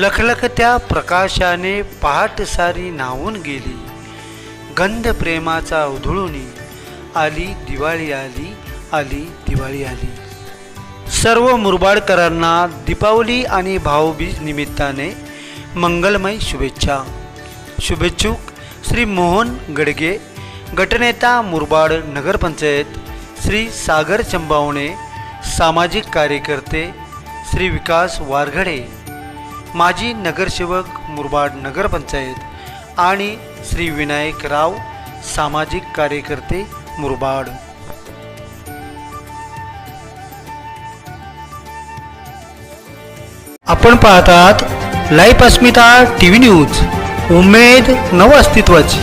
लखलखत्या प्रकाशाने पहाट सारी न्हावून गेली. गंध प्रेमाचा उधळूनी आली दिवाळी आली आली दिवाळी आली. सर्व मुरबाडकरांना दीपावली आणि भाऊबीज निमित्ताने मंगलमय शुभेच्छा. शुभेच्छुक श्री मोहन गडगे गटनेता मुरबाड नगरपंचायत श्री सागर चंबावणे सामाजिक कार्यकर्ते श्री विकास वारघडे. माजी नगरसेवक मुरबाड नगरपंचायत आणि श्री विनायक राव सामाजिक कार्यकर्ते मुरबाड. आपण पाहतात life Asmita T V news. उमेद नव अस्तित्वाची